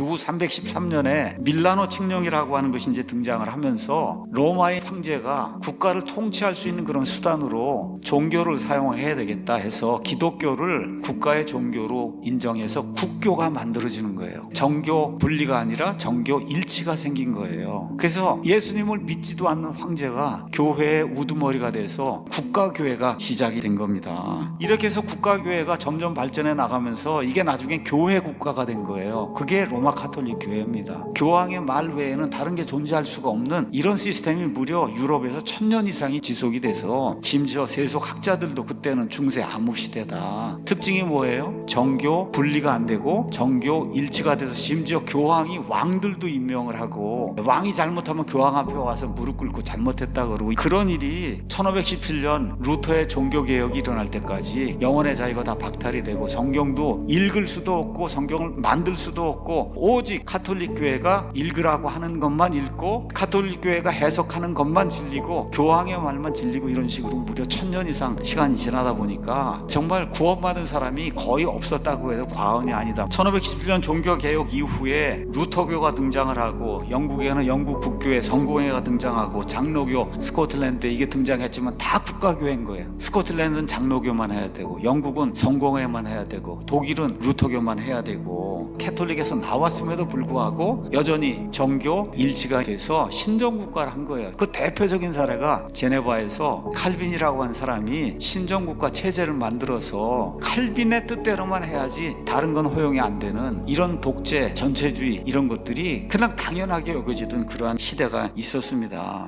주 313년에 밀라노 칙령이라고 하는 것이 이제 등장을 하면서 로마의 황제가 국가를 통치할 수 있는 그런 수단으로 종교를 사용해야 되겠다 해서 기독교를 국가의 종교로 인정해서 국교가 만들어지는 거예요. 정교 분리가 아니라 정교 일치가 생긴 거예요. 그래서 예수님을 믿지도 않는 황제가 교회의 우두머리가 돼서 국가교회가 시작이 된 겁니다. 이렇게 해서 국가교회가 점점 발전해 나가면서 이게 나중에 교회 국가가 된 거예요. 그게 로마 카톨릭 교회입니다. 교황의 말 외에는 다른 게 존재할 수가 없는 이런 시스템이 무려 유럽에서 천년 이상이 지속이 돼서 심지어 세속 학자들도 그때는 중세 암흑 시대다. 특징이 뭐예요? 정교 분리가 안 되고 정교 일치가 돼서 심지어 교황이 왕들도 임명을 하고 왕이 잘못하면 교황 앞에 와서 무릎 꿇고 잘못했다 그러고 그런 일이 1517년 루터의 종교 개혁이 일어날 때까지 영혼의 자유가 다 박탈이 되고 성경도 읽을 수도 없고 성경을 만들 수도 없고 오직 카톨릭 교회가 읽으라고 하는 것만 읽고 카톨릭 교회가 해석하는 것만 진리고 교황의 말만 진리고 이런 식으로 무려 천년 이상 시간이 지나다 보니까 정말 구원받은 사람이 거의 없었다고 해도 과언이 아니다. 1517년 종교 개혁 이후에 루터교가 등장을 하고 영국에는 영국 국교회 성공회가 등장하고 장로교 스코틀랜드 이게 등장했지만 다 국가교회인 거예요. 스코틀랜드는 장로교만 해야 되고 영국은 성공회만 해야 되고 독일은 루터교만 해야 되고 캐톨릭에서 나왔음에도 불구하고 여전히 정교 일치가 돼서 신정국가를 한 거예요. 그 대표적인 사례가 제네바에서 칼빈이라고 한 사람이 신정국가 체제를 만들어서 칼빈의 뜻대로만 해야지 다른 건 허용이 안 되는 이런 독재, 전체주의 이런 것들이 그냥 당연하게 여겨지던 그러한 시대가 있었습니다.